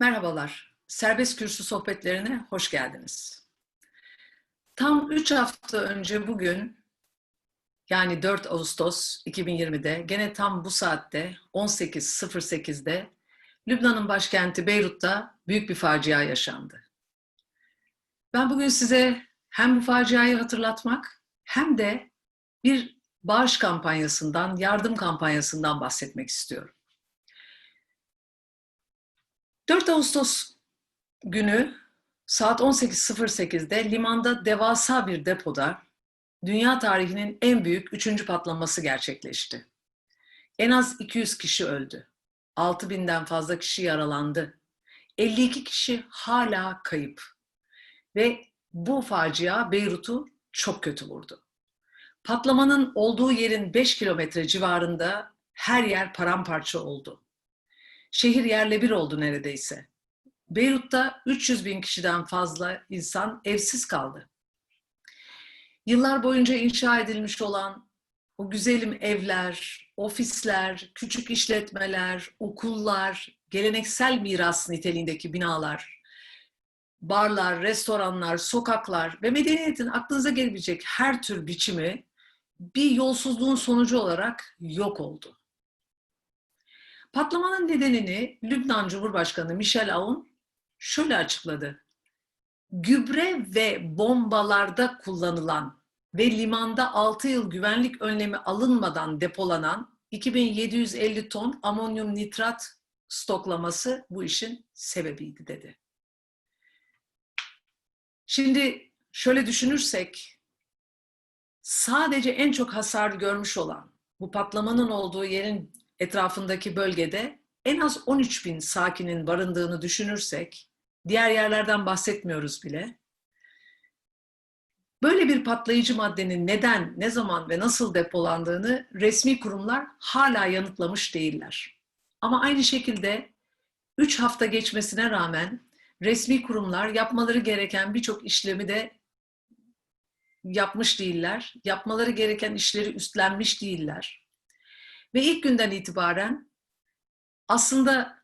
Merhabalar, Serbest Kürsü sohbetlerine hoş geldiniz. Tam 3 hafta önce bugün, yani 4 Ağustos 2020'de, gene tam bu saatte 18.08'de Lübnan'ın başkenti Beyrut'ta büyük bir facia yaşandı. Ben bugün size hem bu faciayı hatırlatmak hem de bir bağış kampanyasından, yardım kampanyasından bahsetmek istiyorum. 4 Ağustos günü saat 18.08'de limanda devasa bir depoda dünya tarihinin en büyük üçüncü patlaması gerçekleşti. En az 200 kişi öldü. 6000'den fazla kişi yaralandı. 52 kişi hala kayıp. Ve bu facia Beyrut'u çok kötü vurdu. Patlamanın olduğu yerin 5 kilometre civarında her yer paramparça oldu. Şehir yerle bir oldu neredeyse. Beyrut'ta 300 bin kişiden fazla insan evsiz kaldı. Yıllar boyunca inşa edilmiş olan o güzelim evler, ofisler, küçük işletmeler, okullar, geleneksel miras niteliğindeki binalar, barlar, restoranlar, sokaklar ve medeniyetin aklınıza gelebilecek her tür biçimi bir yolsuzluğun sonucu olarak yok oldu. Patlamanın nedenini Lübnan Cumhurbaşkanı Michel Aoun şöyle açıkladı. Gübre ve bombalarda kullanılan ve limanda 6 yıl güvenlik önlemi alınmadan depolanan 2750 ton amonyum nitrat stoklaması bu işin sebebiydi dedi. Şimdi şöyle düşünürsek sadece en çok hasar görmüş olan bu patlamanın olduğu yerin etrafındaki bölgede en az 13 bin sakinin barındığını düşünürsek, diğer yerlerden bahsetmiyoruz bile, böyle bir patlayıcı maddenin neden, ne zaman ve nasıl depolandığını resmi kurumlar hala yanıtlamış değiller. Ama aynı şekilde 3 hafta geçmesine rağmen resmi kurumlar yapmaları gereken birçok işlemi de yapmış değiller. Yapmaları gereken işleri üstlenmiş değiller. Ve ilk günden itibaren aslında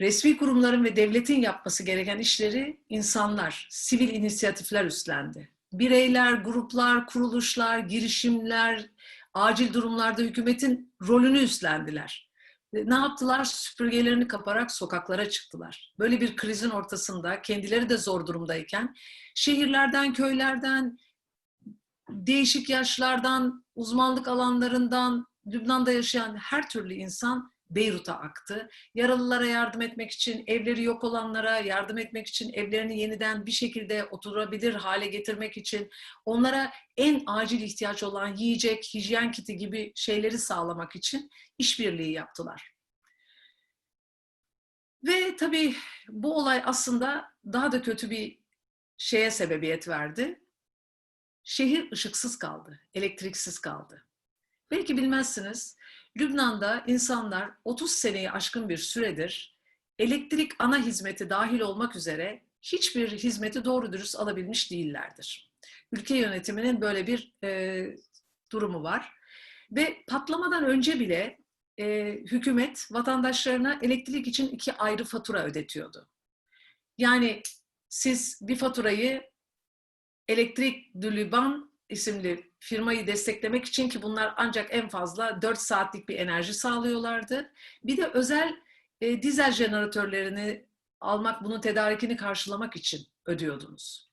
resmi kurumların ve devletin yapması gereken işleri insanlar, sivil inisiyatifler üstlendi. Bireyler, gruplar, kuruluşlar, girişimler, acil durumlarda hükümetin rolünü üstlendiler. Ne yaptılar? Süpürgelerini kaparak sokaklara çıktılar. Böyle bir krizin ortasında kendileri de zor durumdayken şehirlerden, köylerden, değişik yaşlardan, uzmanlık alanlarından, Lübnan'da yaşayan her türlü insan Beyrut'a aktı. Yaralılara yardım etmek için, evleri yok olanlara yardım etmek için, evlerini yeniden bir şekilde oturabilir hale getirmek için, onlara en acil ihtiyaç olan yiyecek, hijyen kiti gibi şeyleri sağlamak için işbirliği yaptılar. Ve tabii bu olay aslında daha da kötü bir şeye sebebiyet verdi. Şehir ışıksız kaldı, elektriksiz kaldı. Belki bilmezsiniz, Lübnan'da insanlar 30 seneyi aşkın bir süredir elektrik ana hizmeti dahil olmak üzere hiçbir hizmeti doğru dürüst alabilmiş değillerdir. Ülke yönetiminin böyle bir e, durumu var. Ve patlamadan önce bile e, hükümet vatandaşlarına elektrik için iki ayrı fatura ödetiyordu. Yani siz bir faturayı Elektrik Dülüban isimli firmayı desteklemek için ki bunlar ancak en fazla 4 saatlik bir enerji sağlıyorlardı. Bir de özel e, dizel jeneratörlerini almak, bunun tedarikini karşılamak için ödüyordunuz.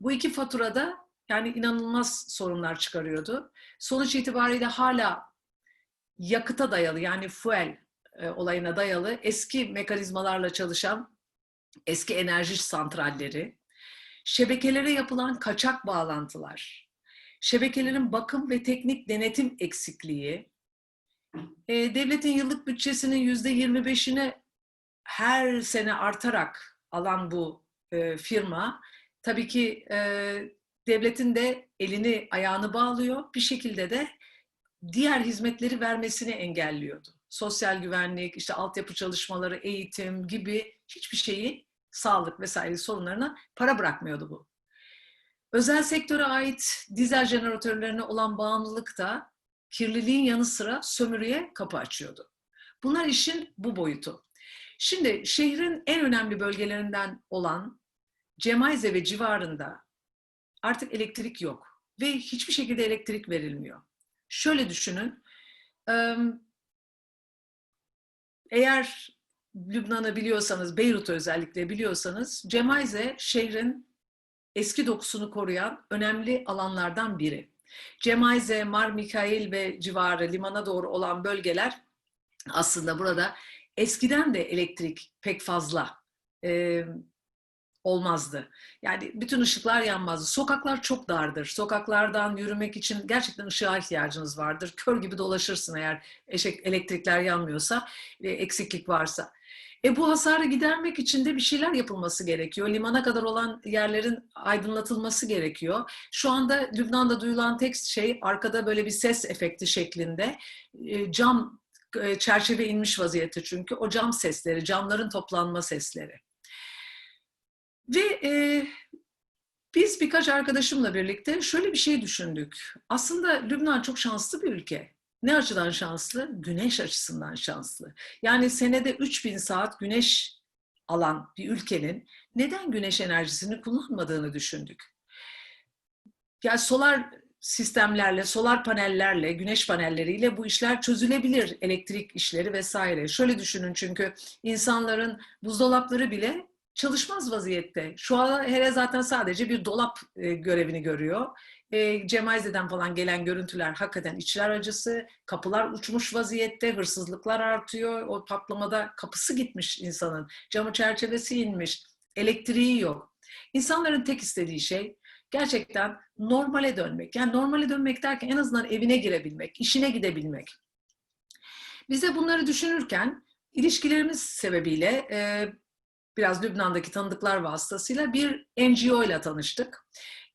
Bu iki faturada yani inanılmaz sorunlar çıkarıyordu. Sonuç itibariyle hala yakıta dayalı yani fuel e, olayına dayalı eski mekanizmalarla çalışan eski enerji santralleri, şebekelere yapılan kaçak bağlantılar, şebekelerin bakım ve teknik denetim eksikliği, e, devletin yıllık bütçesinin yüzde 25'ine her sene artarak alan bu e, firma, tabii ki e, devletin de elini ayağını bağlıyor, bir şekilde de diğer hizmetleri vermesini engelliyordu. Sosyal güvenlik, işte altyapı çalışmaları, eğitim gibi hiçbir şeyi sağlık vesaire sorunlarına para bırakmıyordu bu. Özel sektöre ait dizel jeneratörlerine olan bağımlılık da kirliliğin yanı sıra sömürüye kapı açıyordu. Bunlar işin bu boyutu. Şimdi şehrin en önemli bölgelerinden olan Cemaize ve civarında artık elektrik yok ve hiçbir şekilde elektrik verilmiyor. Şöyle düşünün, eğer Lübnan'ı biliyorsanız, Beyrut'u özellikle biliyorsanız, Cemaize şehrin eski dokusunu koruyan önemli alanlardan biri. Cemaize, Mar Mikail ve civarı limana doğru olan bölgeler aslında burada eskiden de elektrik pek fazla e, olmazdı. Yani bütün ışıklar yanmazdı. Sokaklar çok dardır. Sokaklardan yürümek için gerçekten ışığa ihtiyacınız vardır. Kör gibi dolaşırsın eğer elektrikler yanmıyorsa ve eksiklik varsa. E bu hasarı gidermek için de bir şeyler yapılması gerekiyor. Limana kadar olan yerlerin aydınlatılması gerekiyor. Şu anda Lübnan'da duyulan tek şey arkada böyle bir ses efekti şeklinde e, cam e, çerçeve inmiş vaziyette çünkü o cam sesleri, camların toplanma sesleri. Ve e, biz birkaç arkadaşımla birlikte şöyle bir şey düşündük. Aslında Lübnan çok şanslı bir ülke. Ne açıdan şanslı? Güneş açısından şanslı. Yani senede 3000 saat güneş alan bir ülkenin neden güneş enerjisini kullanmadığını düşündük. Yani solar sistemlerle, solar panellerle, güneş panelleriyle bu işler çözülebilir. Elektrik işleri vesaire. Şöyle düşünün çünkü insanların buzdolapları bile çalışmaz vaziyette. Şu an hele zaten sadece bir dolap e, görevini görüyor. E, Cemaize'den falan gelen görüntüler hakikaten içler acısı. Kapılar uçmuş vaziyette, hırsızlıklar artıyor. O patlamada kapısı gitmiş insanın. Camı çerçevesi inmiş. Elektriği yok. İnsanların tek istediği şey gerçekten normale dönmek. Yani normale dönmek derken en azından evine girebilmek, işine gidebilmek. Bize bunları düşünürken ilişkilerimiz sebebiyle e, biraz Lübnan'daki tanıdıklar vasıtasıyla bir NGO ile tanıştık.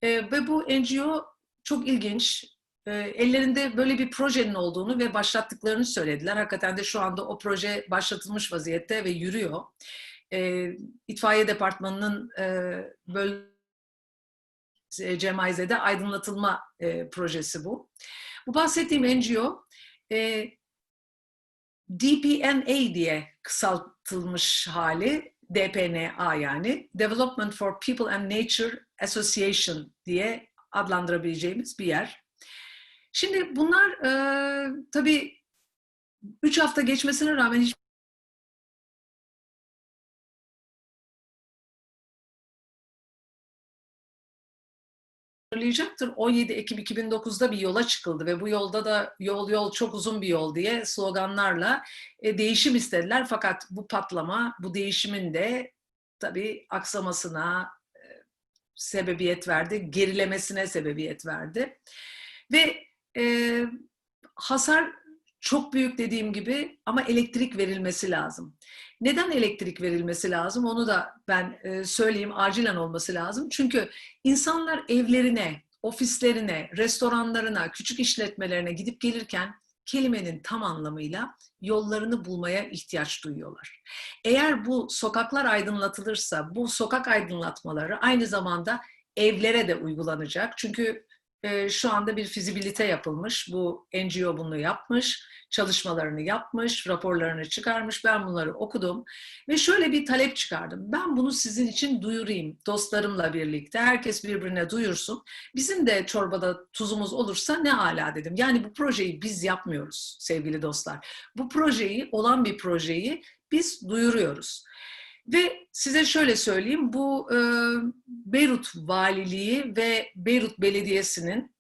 E, ve bu NGO çok ilginç. E, ellerinde böyle bir projenin olduğunu ve başlattıklarını söylediler. Hakikaten de şu anda o proje başlatılmış vaziyette ve yürüyor. E, İtfaiye Departmanı'nın e, böyle Cemaize'de aydınlatılma e, projesi bu. Bu bahsettiğim NGO e, DPNA diye kısaltılmış hali DPNA yani Development for People and Nature Association diye adlandırabileceğimiz bir yer. Şimdi bunlar e, tabii üç hafta geçmesine rağmen hiç hatırlayacaktır. 17 Ekim 2009'da bir yola çıkıldı ve bu yolda da yol yol çok uzun bir yol diye sloganlarla e, değişim istediler. Fakat bu patlama, bu değişimin de tabii aksamasına e, sebebiyet verdi, gerilemesine sebebiyet verdi. Ve e, hasar çok büyük dediğim gibi ama elektrik verilmesi lazım. Neden elektrik verilmesi lazım onu da ben e, söyleyeyim acilen olması lazım. Çünkü insanlar evlerine, ofislerine, restoranlarına, küçük işletmelerine gidip gelirken kelimenin tam anlamıyla yollarını bulmaya ihtiyaç duyuyorlar. Eğer bu sokaklar aydınlatılırsa, bu sokak aydınlatmaları aynı zamanda evlere de uygulanacak. Çünkü e, şu anda bir fizibilite yapılmış. Bu NGO bunu yapmış çalışmalarını yapmış, raporlarını çıkarmış. Ben bunları okudum ve şöyle bir talep çıkardım. Ben bunu sizin için duyurayım dostlarımla birlikte. Herkes birbirine duyursun. Bizim de çorbada tuzumuz olursa ne ala dedim. Yani bu projeyi biz yapmıyoruz sevgili dostlar. Bu projeyi, olan bir projeyi biz duyuruyoruz. Ve size şöyle söyleyeyim, bu e, Beyrut Valiliği ve Beyrut Belediyesi'nin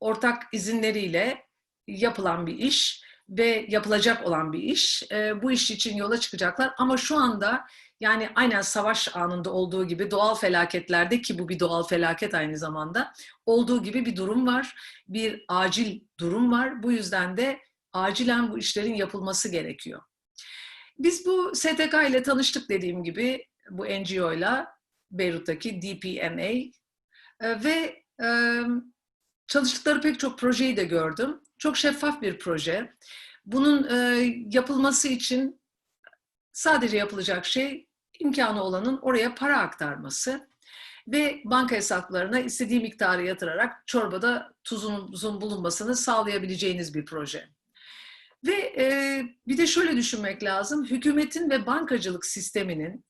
ortak izinleriyle yapılan bir iş ve yapılacak olan bir iş. E, bu iş için yola çıkacaklar ama şu anda yani aynen savaş anında olduğu gibi doğal felaketlerde ki bu bir doğal felaket aynı zamanda olduğu gibi bir durum var. Bir acil durum var. Bu yüzden de acilen bu işlerin yapılması gerekiyor. Biz bu STK ile tanıştık dediğim gibi bu NGO ile Beyrut'taki DPMA e, ve çalıştıkları pek çok projeyi de gördüm. Çok şeffaf bir proje. Bunun yapılması için sadece yapılacak şey imkanı olanın oraya para aktarması ve banka hesaplarına istediği miktarı yatırarak çorbada tuzunuzun bulunmasını sağlayabileceğiniz bir proje. Ve e, bir de şöyle düşünmek lazım. Hükümetin ve bankacılık sisteminin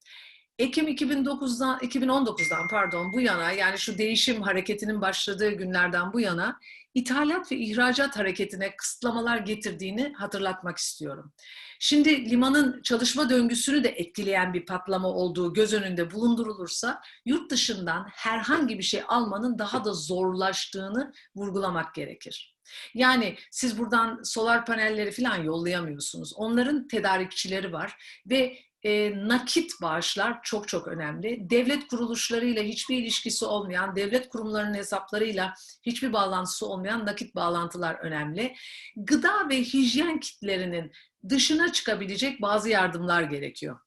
Ekim 2009'dan 2019'dan pardon bu yana yani şu değişim hareketinin başladığı günlerden bu yana ithalat ve ihracat hareketine kısıtlamalar getirdiğini hatırlatmak istiyorum. Şimdi limanın çalışma döngüsünü de etkileyen bir patlama olduğu göz önünde bulundurulursa yurt dışından herhangi bir şey almanın daha da zorlaştığını vurgulamak gerekir. Yani siz buradan solar panelleri falan yollayamıyorsunuz. Onların tedarikçileri var ve e, nakit bağışlar çok çok önemli. Devlet kuruluşlarıyla hiçbir ilişkisi olmayan, devlet kurumlarının hesaplarıyla hiçbir bağlantısı olmayan nakit bağlantılar önemli. Gıda ve hijyen kitlerinin dışına çıkabilecek bazı yardımlar gerekiyor.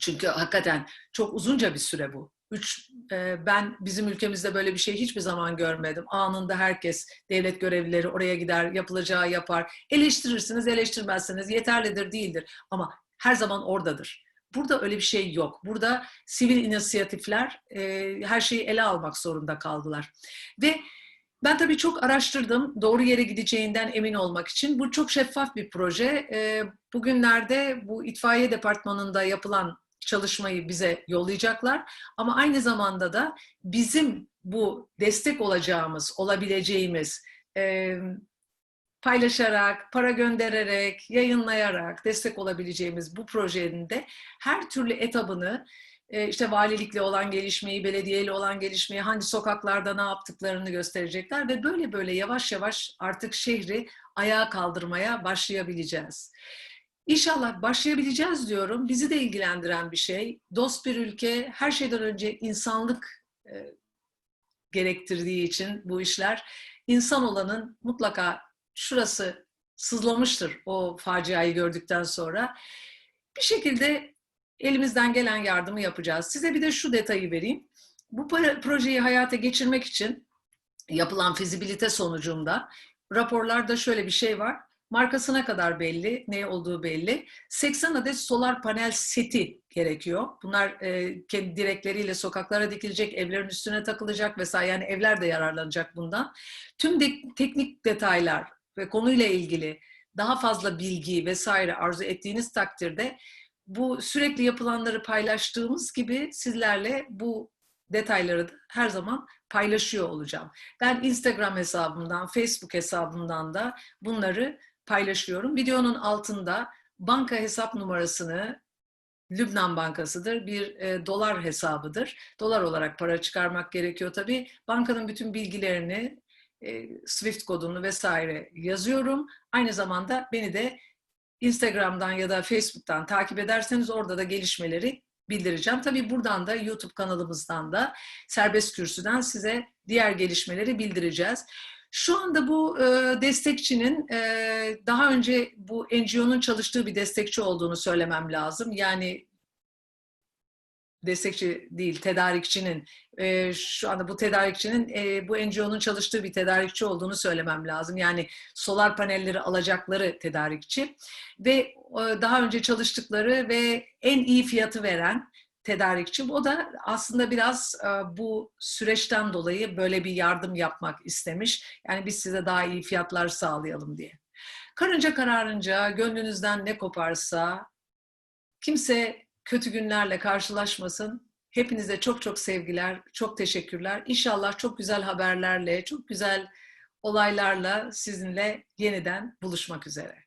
Çünkü hakikaten çok uzunca bir süre bu. Üç, e, ben bizim ülkemizde böyle bir şey hiçbir zaman görmedim. Anında herkes, devlet görevlileri oraya gider, yapılacağı yapar. Eleştirirsiniz, eleştirmezsiniz, yeterlidir, değildir. Ama her zaman oradadır. Burada öyle bir şey yok. Burada sivil inisiyatifler e, her şeyi ele almak zorunda kaldılar. Ve ben tabii çok araştırdım doğru yere gideceğinden emin olmak için. Bu çok şeffaf bir proje. E, bugünlerde bu itfaiye departmanında yapılan çalışmayı bize yollayacaklar. Ama aynı zamanda da bizim bu destek olacağımız, olabileceğimiz e, paylaşarak, para göndererek, yayınlayarak destek olabileceğimiz bu projenin de her türlü etabını e, işte valilikle olan gelişmeyi, belediyeyle olan gelişmeyi, hangi sokaklarda ne yaptıklarını gösterecekler ve böyle böyle yavaş yavaş artık şehri ayağa kaldırmaya başlayabileceğiz. İnşallah başlayabileceğiz diyorum. Bizi de ilgilendiren bir şey. Dost bir ülke, her şeyden önce insanlık e, gerektirdiği için bu işler insan olanın mutlaka şurası sızlamıştır o faciayı gördükten sonra. Bir şekilde elimizden gelen yardımı yapacağız. Size bir de şu detayı vereyim. Bu projeyi hayata geçirmek için yapılan fizibilite sonucunda raporlarda şöyle bir şey var. Markasına kadar belli, ne olduğu belli. 80 adet solar panel seti gerekiyor. Bunlar e, kendi direkleriyle sokaklara dikilecek, evlerin üstüne takılacak vesaire. Yani evler de yararlanacak bundan. Tüm de, teknik detaylar ve konuyla ilgili daha fazla bilgi vesaire arzu ettiğiniz takdirde bu sürekli yapılanları paylaştığımız gibi sizlerle bu detayları da her zaman paylaşıyor olacağım. Ben Instagram hesabımdan, Facebook hesabımdan da bunları paylaşıyorum. Videonun altında banka hesap numarasını Lübnan Bankası'dır. Bir e, dolar hesabıdır. Dolar olarak para çıkarmak gerekiyor tabii. Bankanın bütün bilgilerini, e, Swift kodunu vesaire yazıyorum. Aynı zamanda beni de Instagram'dan ya da Facebook'tan takip ederseniz orada da gelişmeleri bildireceğim. Tabii buradan da YouTube kanalımızdan da Serbest Kürsü'den size diğer gelişmeleri bildireceğiz. Şu anda bu e, destekçinin e, daha önce bu NGO'nun çalıştığı bir destekçi olduğunu söylemem lazım. Yani destekçi değil, tedarikçinin e, şu anda bu tedarikçinin e, bu NGO'nun çalıştığı bir tedarikçi olduğunu söylemem lazım. Yani solar panelleri alacakları tedarikçi ve e, daha önce çalıştıkları ve en iyi fiyatı veren tedarikçi. O da aslında biraz e, bu süreçten dolayı böyle bir yardım yapmak istemiş. Yani biz size daha iyi fiyatlar sağlayalım diye. Karınca kararınca, gönlünüzden ne koparsa, kimse kötü günlerle karşılaşmasın. Hepinize çok çok sevgiler, çok teşekkürler. İnşallah çok güzel haberlerle, çok güzel olaylarla sizinle yeniden buluşmak üzere.